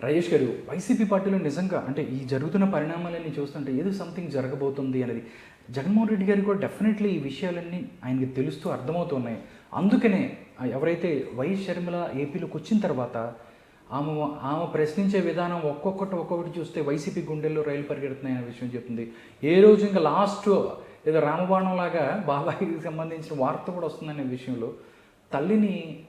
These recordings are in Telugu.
రాజేష్ గారు వైసీపీ పార్టీలో నిజంగా అంటే ఈ జరుగుతున్న పరిణామాలన్నీ చూస్తుంటే ఏదో సంథింగ్ జరగబోతుంది అనేది జగన్మోహన్ రెడ్డి గారికి కూడా డెఫినెట్లీ ఈ విషయాలన్నీ ఆయనకి తెలుస్తూ అర్థమవుతున్నాయి. అందుకనే ఎవరైతే వైఎస్ షర్మిల ఏపీలోకి వచ్చిన తర్వాత ఆమె ఆమె ప్రశ్నించే విధానం ఒక్కొక్కటి ఒక్కొక్కటి చూస్తే వైసీపీ గుండెల్లో రైలు పరిగెడుతున్నాయి అనే విషయం చెప్తుంది. ఏ రోజు ఇంకా లాస్ట్ ఏదో రామబాణం లాగా బాబాయికి సంబంధించిన వార్త కూడా వస్తుందనే విషయంలో తల్లిని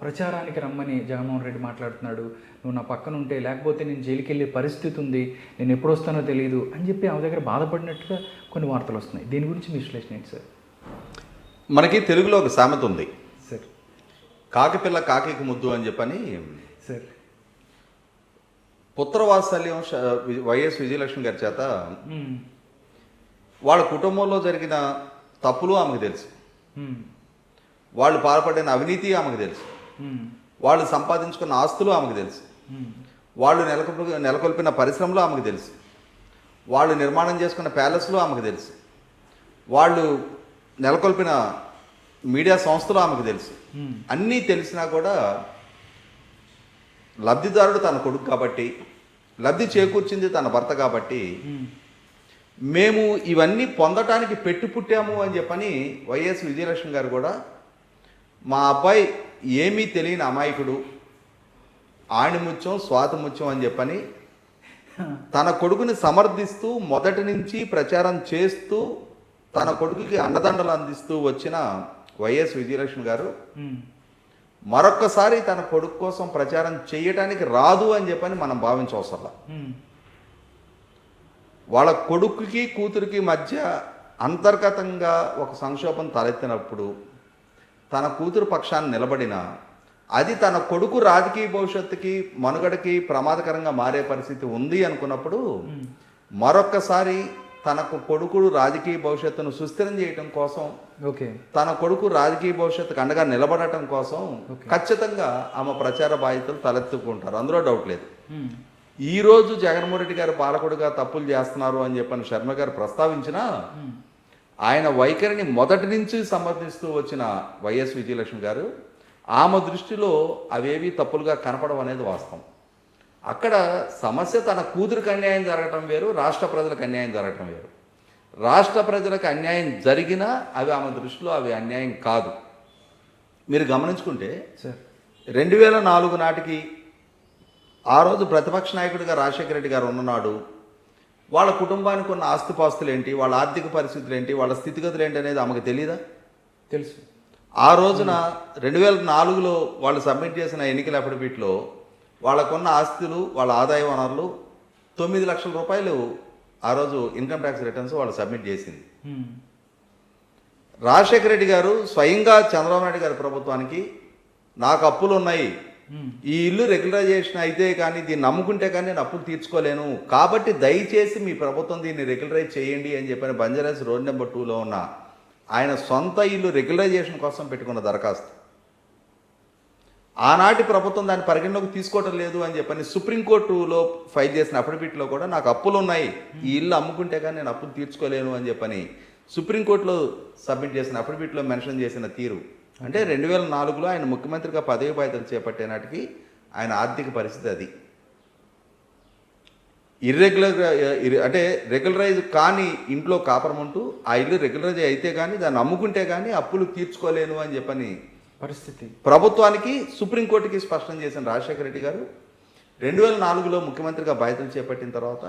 ప్రచారానికి రమ్మని జగన్మోహన్ రెడ్డి మాట్లాడుతున్నాడు. నువ్వు నా పక్కన ఉంటే లేకపోతే నేను జైలుకి వెళ్ళే పరిస్థితి ఉంది. నేను ఎప్పుడు వస్తానో తెలియదు అని చెప్పి ఆమె దగ్గర బాధపడినట్టుగా కొన్ని వార్తలు వస్తున్నాయి. దీని గురించి మీ విశ్లేషణ ఏంటి సార్? మనకి తెలుగులో ఒక సామెత ఉంది. సార్. కాకిపిల్ల కాకికి ముద్దు అని చెప్పని సార్. పుత్రవాత్సల్యం వైఎస్ విజయలక్ష్మి గారి చేత. వాళ్ళ కుటుంబంలో జరిగిన తప్పులు ఆమెకు తెలుసు. వాళ్ళు పాల్పడిన అవినీతి ఆమెకు తెలుసు. వాళ్ళు సంపాదించుకున్న ఆస్తులు ఆమెకు తెలుసు. వాళ్ళు నెలకొల్ప నెలకొల్పిన పరిశ్రమలు ఆమెకు తెలుసు వాళ్ళు నిర్మాణం చేసుకున్న ప్యాలెస్లు ఆమెకు తెలుసు వాళ్ళు నెలకొల్పిన మీడియా సంస్థలు ఆమెకు తెలుసు. అన్నీ తెలిసినా కూడా లబ్ధిదారుడు తన కొడుకు కాబట్టి లబ్ధి చేకూర్చింది తన భర్త కాబట్టి. మేము ఇవన్నీ పొందటానికి పెట్టి పుట్టాము అని చెప్పని వైఎస్ విజయలక్ష్మి గారు కూడా మా అబ్బాయి ఏమీ తెలియని అమాయకుడు ఆణిముత్యం స్వాతిముత్యం అని చెప్పని తన కొడుకుని సమర్థిస్తూ మొదటి నుంచి ప్రచారం చేస్తూ తన కొడుకుకి అండదండలు అందిస్తూ వచ్చిన వైఎస్ విజయలక్ష్మి గారు. మరొక్కసారి తన కొడుకు కోసం ప్రచారం చేయటానికి రాదు అని చెప్పని మనం భావించవసరం. వాళ్ళ కొడుకుకి కూతురికి మధ్య అంతర్గతంగా ఒక సంక్షోభం తలెత్తినప్పుడు తన కూతురు పక్షాన్ని నిలబడిన అది తన కొడుకు రాజకీయ భవిష్యత్తుకి మనుగడకి ప్రమాదకరంగా మారే పరిస్థితి ఉంది అనుకున్నప్పుడు మ్మ్. మరొక్కసారి తనకు కొడుకుడు రాజకీయ భవిష్యత్తును సుస్థిరం చేయటం కోసం ఓకే తన కొడుకు రాజకీయ భవిష్యత్తుకు అండగా నిలబడటం కోసం. ఖచ్చితంగా ఆమె ప్రచార బాధ్యతలు తలెత్తుకుంటారు అందులో డౌట్ లేదు మ్మ్. ఈ రోజు జగన్మోహన్ రెడ్డి గారు పాలకుడిగా తప్పులు చేస్తున్నారు అని చెప్పని శర్మ గారు ప్రస్తావించినా మ్మ్. ఆయన వైఖరిని మొదటి నుంచి సమర్థిస్తూ వచ్చిన వైఎస్ విజయలక్ష్మి గారు ఆమె దృష్టిలో అవేవి తప్పులుగా కనపడం అనేది వాస్తవం. అక్కడ సమస్య తన కూతురికి అన్యాయం జరగటం వేరు రాష్ట్ర ప్రజలకు అన్యాయం జరగటం వేరు. రాష్ట్ర ప్రజలకు అన్యాయం జరిగినా అవి ఆమె దృష్టిలో అవి అన్యాయం కాదు. మీరు గమనించుకుంటే రెండు వేల నాలుగు నాటికి ఆ రోజు ప్రతిపక్ష నాయకుడిగా రాజశేఖర రెడ్డి గారు ఉన్ననాడు వాళ్ళ కుటుంబానికి ఉన్న ఆస్తిపాస్తులు ఏంటి వాళ్ళ ఆర్థిక పరిస్థితులు ఏంటి వాళ్ళ స్థితిగతులు ఏంటి అనేది ఆమెకు తెలియదా తెలుసు ఆ రోజున రెండు వేల నాలుగులో వాళ్ళు సబ్మిట్ చేసిన ఎన్నికల అఫిడవిట్లో వాళ్ళకున్న ఆస్తులు వాళ్ళ ఆదాయ వనరులు తొమ్మిది లక్షల రూపాయలు ఆ రోజు ఇన్కమ్ ట్యాక్స్ రిటర్న్స్ వాళ్ళు సబ్మిట్ చేసింది. రాజశేఖర రెడ్డి గారు స్వయంగా చంద్రబాబు నాయుడు గారి ప్రభుత్వానికి నాకు అప్పులు ఉన్నాయి. ఈ ఇల్లు రెగ్యులరైజేషన్ అయితే కానీ దీన్ని నమ్ముకుంటే కానీ నేను అప్పులు తీర్చుకోలేను. కాబట్టి దయచేసి మీ ప్రభుత్వం దీన్ని రెగ్యులరైజ్ చేయండి అని చెప్పిన బంజారాస్ రోడ్ నెంబర్ టూలో ఉన్న ఆయన సొంత ఇల్లు రెగ్యులరైజేషన్ కోసం పెట్టుకున్న దరఖాస్తు. ఆనాటి ప్రభుత్వం దాన్ని పరిగణలోకి తీసుకోవటం లేదు అని చెప్పని సుప్రీంకోర్టులో ఫైల్ చేసిన అఫిడవిట్లో కూడా నాకు అప్పులు ఉన్నాయి ఈ ఇల్లు అమ్ముకుంటే కానీ నేను అప్పులు తీర్చుకోలేను అని చెప్పని సుప్రీంకోర్టులో సబ్మిట్ చేసిన అఫిడవిట్లో మెన్షన్ చేసిన తీరు అంటే రెండు వేల నాలుగులో ఆయన ముఖ్యమంత్రిగా పదవి బాధ్యతలు చేపట్టే నాటికి ఆయన ఆర్థిక పరిస్థితి అది. ఇర్రెగ్యులర్ అంటే రెగ్యులరైజ్ కాని ఇంట్లో కాపురం ఉంటూ ఆ ఇల్లు రెగ్యులరైజ్ అయితే కానీ దాన్ని అమ్ముకుంటే కానీ అప్పులు తీర్చుకోలేను అని చెప్పని పరిస్థితి. ప్రభుత్వానికి సుప్రీంకోర్టుకి స్పష్టం చేసిన రాజశేఖర రెడ్డి గారు రెండు వేల నాలుగులో ముఖ్యమంత్రిగా బాధ్యతలు చేపట్టిన తర్వాత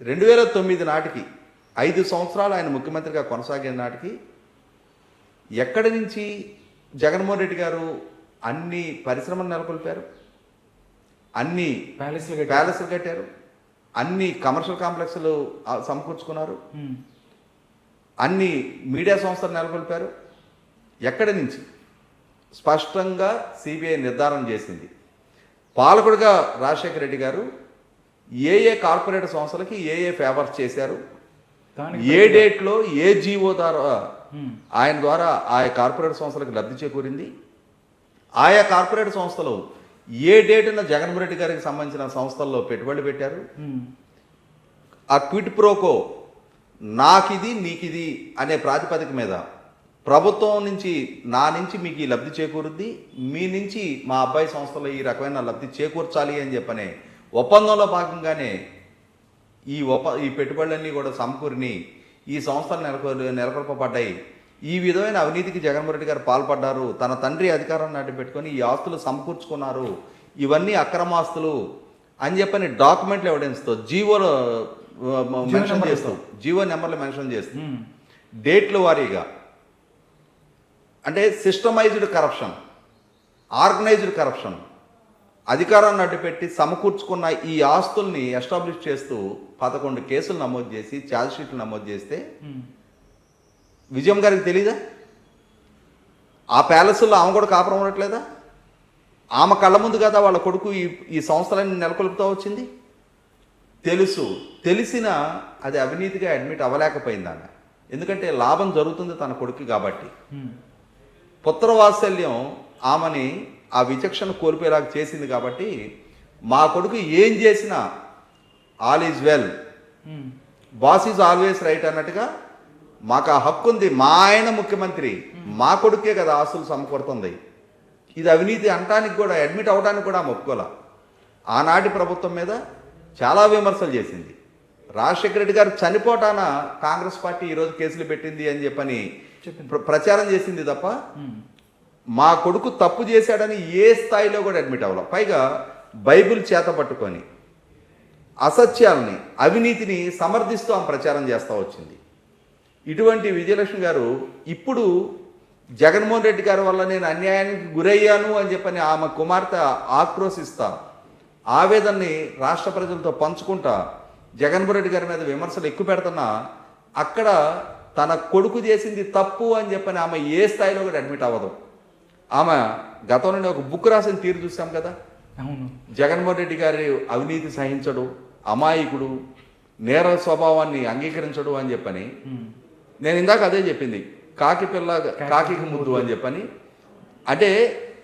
రెండు వేల తొమ్మిది నాటికి ఐదు సంవత్సరాలు ఆయన ముఖ్యమంత్రిగా కొనసాగిన నాటికి ఎక్కడి నుంచి జగన్మోహన్ రెడ్డి గారు అన్ని పరిశ్రమలు నెలకొల్పారు. అన్ని ప్యాలెస్లు ప్యాలెస్లు కట్టారు. అన్ని కమర్షియల్ కాంప్లెక్స్లు సమకూర్చుకున్నారు. అన్ని మీడియా సంస్థలు నెలకొల్పారు. ఎక్కడి నుంచి? స్పష్టంగా సిబిఐ నిర్ధారణ చేసింది. పాలకుడిగా రాజశేఖర రెడ్డి గారు ఏ ఏ కార్పొరేట్ సంస్థలకి ఏ ఏ ఫేవర్స్ చేశారు? ఏ డేట్లో ఏ జీవో ద్వారా. ఆయన ద్వారా ఆయా కార్పొరేట్ సంస్థలకు లబ్ధి చేకూరింది. ఆయా కార్పొరేట్ సంస్థలు ఏ డేటున జగన్మోహన్ రెడ్డి గారికి సంబంధించిన సంస్థల్లో పెట్టుబడి పెట్టారు? మ్మ్. ఆ క్విట్ ప్రోకో నాకిది నీకిది అనే ప్రాతిపదిక మీద ప్రభుత్వం నుంచి నా నుంచి మీకు ఈ లబ్ధి చేకూరుద్ది మీ నుంచి మా అబ్బాయి సంస్థలో ఈ రకమైన లబ్ధి చేకూర్చాలి అని చెప్పనే ఒప్పందంలో భాగంగానే ఈ ఒప్ప ఈ పెట్టుబడులన్నీ కూడా సమకూరిని ఈ సంస్థలు నెలకొ నెలకొల్పబడ్డాయి ఈ విధమైన అవినీతికి జగన్మోహన్ రెడ్డి గారు పాల్పడ్డారు తన తండ్రి అధికారాన్ని అడ్డు పెట్టుకొని ఈ ఆస్తులు సమకూర్చుకున్నారు ఇవన్నీ అక్రమాస్తులు అని చెప్పని డాక్యుమెంట్లు ఎవిడెన్స్తో జీవోలో మెన్షన్. చేస్తూ జీవో నెంబర్లు మెన్షన్ చేస్తూ. డేట్ల వారీగా అంటే సిస్టమైజ్డ్ కరప్షన్ ఆర్గనైజ్డ్ కరప్షన్ అధికారాన్ని అడ్డుపెట్టి సమకూర్చుకున్న ఈ ఆస్తుల్ని ఎస్టాబ్లిష్ చేస్తూ పదకొండు కేసులు నమోదు చేసి ఛార్జ్ షీట్లు నమోదు చేస్తే మ్మ్. విజయం గారికి తెలీదా? ఆ ప్యాలెస్లో ఆమె కూడా కాపురం ఉండట్లేదా? ఆమె కళ్ళ ముందు కదా వాళ్ళ కొడుకు ఈ ఈ సంస్థలన్నీ నెలకొల్పుతూ వచ్చింది? తెలుసు. తెలిసిన అది అవినీతిగా అడ్మిట్ అవ్వలేకపోయింది ఆమె ఎందుకంటే లాభం జరుగుతుంది తన కొడుకు కాబట్టి. మ్మ్. పుత్రవాత్సల్యం ఆమెని ఆ విచక్షణ కోల్పోయేలాగా చేసింది కాబట్టి మా కొడుకు ఏం చేసినా all is well. Hmm. Boss is always right అన్నట్టుగా మాకు ఆ హక్కు ఉంది. మా ఆయన ముఖ్యమంత్రి. మా కొడుకే కదా ఆస్తులు సమకూరుతుంది. ఇది అవినీతి అంటానికి కూడా అడ్మిట్ అవడానికి కూడా ఒప్పుకోలే. ఆనాటి ప్రభుత్వం మీద చాలా విమర్శలు చేసింది. రాజశేఖర రెడ్డి గారు చనిపోటాన కాంగ్రెస్ పార్టీ ఈరోజు కేసులు పెట్టింది అని చెప్పని ప్రచారం చేసింది తప్ప మ్మ్. మా కొడుకు తప్పు చేశాడని ఏ స్థాయిలో కూడా అడ్మిట్ అవ్వాలి. పైగా బైబిల్ చేత పట్టుకొని అసత్యాలని అవినీతిని సమర్థిస్తూ ఆమె ప్రచారం చేస్తూ వచ్చింది. ఇటువంటి విజయలక్ష్మి గారు ఇప్పుడు జగన్మోహన్ రెడ్డి గారి వల్ల నేను అన్యాయానికి గురయ్యాను అని చెప్పని ఆమె కుమార్తె ఆక్రోశిస్తా ఆవేదనని రాష్ట్ర ప్రజలతో పంచుకుంటా జగన్మోహన్ రెడ్డి గారి మీద విమర్శలు ఎక్కువ పెడుతున్నా అక్కడ తన కొడుకు చేసింది తప్పు అని చెప్పని ఆమె ఏ స్థాయిలో కూడా అడ్మిట్ అవ్వదు. ఆమె గతంలోనే ఒక బుక్ రాసిన తీరు చూసాం కదా? అవును. జగన్మోహన్ రెడ్డి గారి అవినీతి సహించడు అమాయకుడు నేర స్వభావాన్ని అంగీకరించడు అని చెప్పని. నేను ఇందాక అదే చెప్పింది కాకి పిల్ల కాకికి ముద్దు అని చెప్పని. అంటే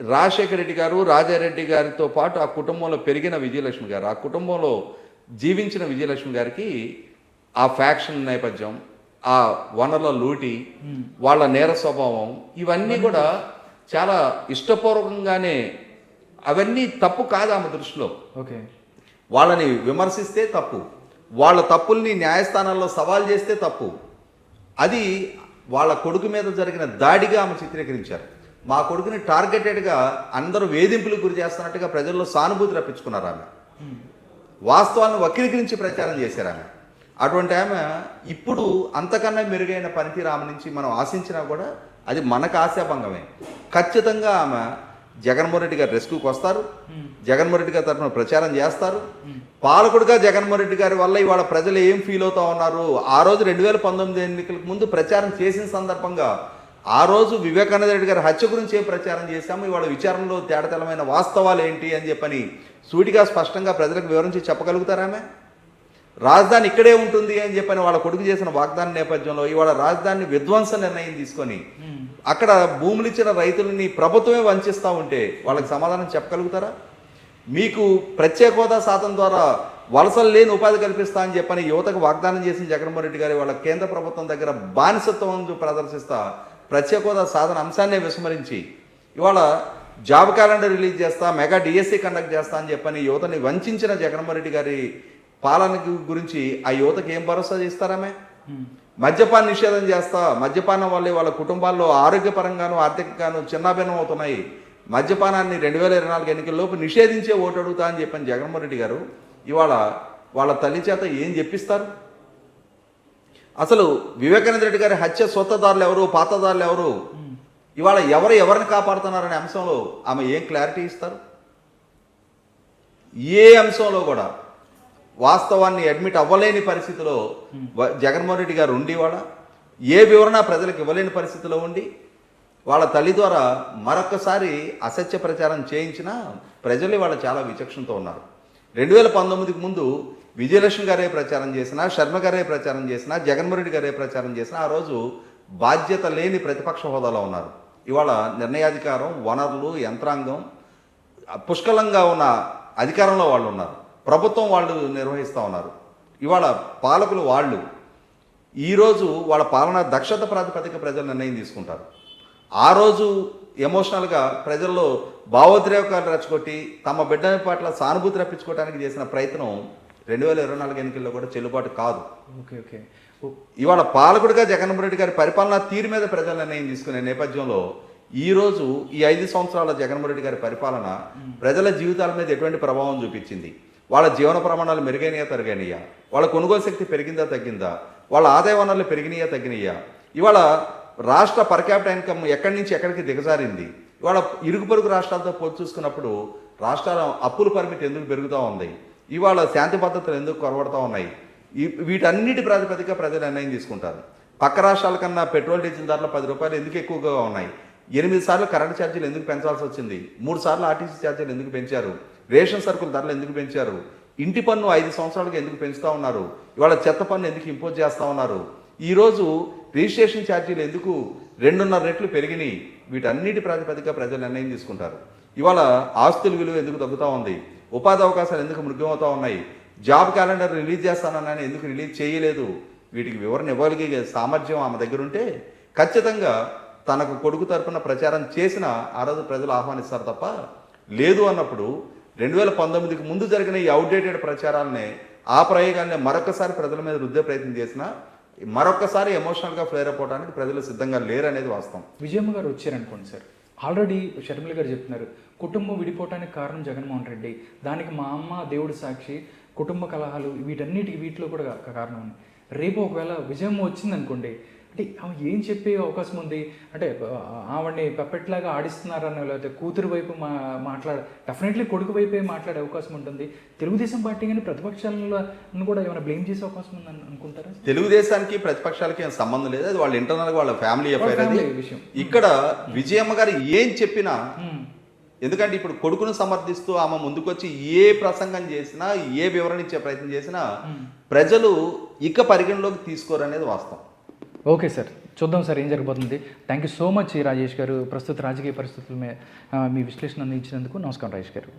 రాజశేఖర రెడ్డి గారు రాజారెడ్డి గారితో పాటు ఆ కుటుంబంలో పెరిగిన విజయలక్ష్మి గారు ఆ కుటుంబంలో జీవించిన విజయలక్ష్మి గారికి ఆ ఫ్యాక్షన్ నేపథ్యం ఆ వనరుల లూటి వాళ్ళ నేర స్వభావం ఇవన్నీ కూడా చాలా ఇష్టపూర్వకంగానే అవన్నీ తప్పు కాదు ఆమె దృష్టిలో. ఓకే. వాళ్ళని విమర్శిస్తే తప్పు. వాళ్ళ తప్పుల్ని న్యాయస్థానాల్లో సవాల్ చేస్తే తప్పు. అది వాళ్ళ కొడుకు మీద జరిగిన దాడిగా ఆమె చిత్రీకరించారు. మా కొడుకుని టార్గెటెడ్గా అందరూ వేధింపులకు గురి చేస్తున్నట్టుగా ప్రజల్లో సానుభూతి రప్పించుకున్నారు ఆమె. వాస్తవాలను వక్రీకరించి ప్రచారం చేశారు ఆమె. అటువంటి ఆమె ఇప్పుడు అంతకన్నా మెరుగైన పనితీరు ఆమె నుంచి మనం ఆశించినా కూడా అది మనకు ఆశాభంగమే. ఖచ్చితంగా ఆమె జగన్మోహన్ రెడ్డి గారు రెస్క్యూకి వస్తారు. జగన్మోహన్ రెడ్డి గారి తరఫున ప్రచారం చేస్తారు. పాలకుడుగా జగన్మోహన్ రెడ్డి గారి వల్ల ఇవాళ ప్రజలు ఏం ఫీల్ అవుతా ఉన్నారు? ఆ రోజు రెండు వేల పంతొమ్మిది ఎన్నికలకు ముందు ప్రచారం చేసిన సందర్భంగా ఆ రోజు వివేకానంద రెడ్డి గారి హత్య గురించి ఏం ప్రచారం చేశాము? ఇవాళ విచారణలో తేడతెలమైన వాస్తవాలు ఏంటి అని చెప్పని సూటిగా స్పష్టంగా ప్రజలకు వివరించి చెప్పగలుగుతారామె రాజధాని ఇక్కడే ఉంటుంది అని చెప్పని వాళ్ళ కొడుకు చేసిన వాగ్దాన నేపథ్యంలో ఇవాళ రాజధాని విధ్వంస నిర్ణయం తీసుకొని అక్కడ భూములు ఇచ్చిన రైతులని ప్రభుత్వమే వంచిస్తూ ఉంటే వాళ్ళకి సమాధానం చెప్పగలుగుతారా? మీకు ప్రత్యేక హోదా సాధన ద్వారా వలసలు లేని ఉపాధి కల్పిస్తా అని చెప్పని యువతకు వాగ్దానం చేసిన జగన్మోహన్ రెడ్డి గారి వాళ్ళ కేంద్ర ప్రభుత్వం దగ్గర బానిసత్వం ప్రదర్శిస్తా ప్రత్యేక హోదా సాధన అంశాన్నే విస్మరించి ఇవాళ జాబ్ క్యాలెండర్ రిలీజ్ చేస్తా మెగా డిఎస్సి కండక్ట్ చేస్తా అని చెప్పని యువతని వంచిన జగన్మోహన్ రెడ్డి గారి పాలన గురించి ఆ యువతకి ఏం భరోసా ఇస్తారామే మద్యపాన నిషేధం చేస్తా మద్యపానం వల్లే వాళ్ళ కుటుంబాల్లో ఆరోగ్యపరంగాను ఆర్థికంగాను చిన్నాభిన్నం అవుతున్నాయి. మద్యపానాన్ని రెండు వేల ఇరవై నాలుగు ఎన్నికల్లోపు నిషేధించే ఓటు అడుగుతా అని చెప్పని జగన్మోహన్ రెడ్డి గారు. ఇవాళ వాళ్ళ తల్లి చేత ఏం చెప్పిస్తారు? అసలు వివేకానంద రెడ్డి గారి హత్య స్వత్తదారులు ఎవరు పాతదారులు ఎవరు? ఇవాళ ఎవరు ఎవరిని కాపాడుతున్నారనే అంశంలో ఆమె ఏం క్లారిటీ ఇస్తారు? ఏ అంశంలో కూడా వాస్తవాన్ని అడ్మిట్ అవ్వలేని పరిస్థితిలో జగన్మోహన్ రెడ్డి గారు ఉండి వాళ్ళ ఏ వివరణ ప్రజలకు ఇవ్వలేని పరిస్థితిలో ఉండి వాళ్ళ తల్లి ద్వారా మరొకసారి అసత్య ప్రచారం చేయించిన ప్రజలు వాళ్ళ చాలా విచక్షణతో ఉన్నారు. రెండు వేల పంతొమ్మిదికి ముందు విజయలక్ష్మి గారే ప్రచారం చేసినా శర్మ గారే ప్రచారం చేసినా జగన్మోహన్ రెడ్డి గారే ప్రచారం చేసినా ఆ రోజు బాధ్యత లేని ప్రతిపక్ష హోదాలో ఉన్నారు. ఇవాళ నిర్ణయాధికారం వనరులు యంత్రాంగం పుష్కలంగా ఉన్న అధికారంలో వాళ్ళు ఉన్నారు. ప్రభుత్వం వాళ్ళు నిర్వహిస్తూ ఉన్నారు. ఇవాళ పాలకులు వాళ్ళు ఈరోజు వాళ్ళ పాలన దక్షత ప్రాతిపదిక ప్రజలు నిర్ణయం తీసుకుంటారు. ఆ రోజు ఎమోషనల్గా ప్రజల్లో భావోద్రేకాలు రెచ్చగొట్టి తమ బిడ్డ పట్ల సానుభూతి రప్పించుకోవడానికి చేసిన ప్రయత్నం రెండు వేల ఇరవై నాలుగు ఎన్నికల్లో కూడా చెల్లుబాటు కాదు. Okay okay. ఇవాళ పాలకుడిగా జగన్మోహన్ రెడ్డి గారి పరిపాలనా తీరు మీద ప్రజలు నిర్ణయం తీసుకునే నేపథ్యంలో ఈ రోజు ఈ ఐదు సంవత్సరాల జగన్మోహన్ రెడ్డి గారి పరిపాలన ప్రజల జీవితాల మీద ఎటువంటి ప్రభావం చూపించింది? వాళ్ళ జీవన ప్రమాణాలు మెరుగైనయా తరిగినాయా వాళ్ళ కొనుగోలు శక్తి పెరిగిందా తగ్గిందా? వాళ్ళ ఆదాయ వనరులు పెరిగినాయా తగ్గినాయా? ఇవాళ రాష్ట్ర పర్ క్యాపిటల్ ఇన్కమ్ ఎక్కడి నుంచి ఎక్కడికి దిగజారింది? ఇవాళ ఇరుగు పొరుగు రాష్ట్రాలతో పోల్చి చూసుకున్నప్పుడు రాష్ట్రాల అప్పుల పరిమితి ఎందుకు పెరుగుతూ ఉంది? ఇవాళ శాంతి భద్రతలు ఎందుకు కొరబడుతూ ఉన్నాయి? వీటన్నిటి ప్రాతిపదిక ప్రజలు నిర్ణయం తీసుకుంటారు. పక్క రాష్ట్రాల కన్నా పెట్రోల్ డీజిల్ ధరలు పది రూపాయలు ఎందుకు ఎక్కువగా ఉన్నాయి? ఎనిమిది సార్లు కరెంట్ ఛార్జీలు ఎందుకు పెంచాల్సి వచ్చింది? మూడు సార్లు ఆర్టీసీ ఛార్జీలు ఎందుకు పెంచారు? రేషన్ సరుకుల ధరలు ఎందుకు పెంచారు? ఇంటి పన్ను ఐదు సంవత్సరాలకు ఎందుకు పెంచుతా ఉన్నారు? ఇవాళ చెత్త పన్ను ఎందుకు ఇంపోజ్ చేస్తూ ఉన్నారు? ఈరోజు రిజిస్ట్రేషన్ ఛార్జీలు ఎందుకు రెండున్నర రెట్లు పెరిగినాయి? వీటన్నిటి ప్రాతిపదిక ప్రజలు నిర్ణయం తీసుకుంటారు. ఇవాళ ఆస్తుల విలువ ఎందుకు తగ్గుతూ ఉంది? ఉపాధి అవకాశాలు ఎందుకు మృగ్యమవుతా ఉన్నాయి? జాబ్ క్యాలెండర్ రిలీజ్ చేస్తానని ఎందుకు రిలీజ్ చేయలేదు? వీటికి వివరణ ఇవ్వగలిగే సామర్థ్యం ఆమె దగ్గర ఉంటే ఖచ్చితంగా తనకు కొడుకు తరపున ప్రచారం చేసిన ఆ రోజు ప్రజలు ఆహ్వానిస్తారు తప్ప లేదు అన్నప్పుడు రెండు వేల పంతొమ్మిదికి ముందు జరిగిన ఈ అవుట్డేటెడ్ ప్రచారాలనే ఆ ప్రయోగాన్ని మరొకసారి ప్రజల మీద రుద్దే ప్రయత్నం చేసినా మరొకసారి ఎమోషనల్గా ఫ్లేర్ అయిపోవడానికి ప్రజలు సిద్ధంగా లేరు అనేది వాస్తవం. విజయమ్మ గారు వచ్చారనుకోండి సార్. ఆల్రెడీ షర్మిల గారు చెప్తున్నారు కుటుంబం విడిపోవటానికి కారణం జగన్మోహన్ రెడ్డి. దానికి మా అమ్మ దేవుడి సాక్షి కుటుంబ కలహాలు వీటన్నిటికి వీటిలో కూడా కారణం ఉంది. రేపు ఒకవేళ విజయమ్మ వచ్చిందనుకోండి అంటే ఆమె ఏం చెప్పే అవకాశం ఉంది? అంటే ఆవిడని పప్పెట్లాగా ఆడిస్తున్నారని లేకపోతే కూతురు వైపు మా మాట్లాడ డెఫినెట్లీ కొడుకు వైపే మాట్లాడే అవకాశం ఉంటుంది. తెలుగుదేశం పార్టీ కానీ ప్రతిపక్షాలను కూడా ఏమైనా బ్లేమ్ చేసే అవకాశం ఉందని అనుకుంటారా తెలుగుదేశానికి ప్రతిపక్షాలకి ఏం సంబంధం లేదు. అది వాళ్ళ ఇంటర్నల్ వాళ్ళ ఫ్యామిలీ అఫైర్ అది. విషయం. ఇక్కడ విజయమ్మ గారు ఏం చెప్పినా. ఎందుకంటే ఇప్పుడు కొడుకును సమర్థిస్తూ ఆమె ముందుకొచ్చి ఏ ప్రసంగం చేసినా ఏ వివరణ ఇచ్చే ప్రయత్నం చేసినా ప్రజలు ఇక పరిగణలోకి తీసుకోరనేది వాస్తవం. Okay sir. చూద్దాం సార్ ఏం జరగబోతుంది. Thank you so much Rajesh garu. ప్రస్తుత రాజకీయ పరిస్థితుల మీ విశ్లేషణ అందించినందుకు నమస్కారం రాజేష్ గారు.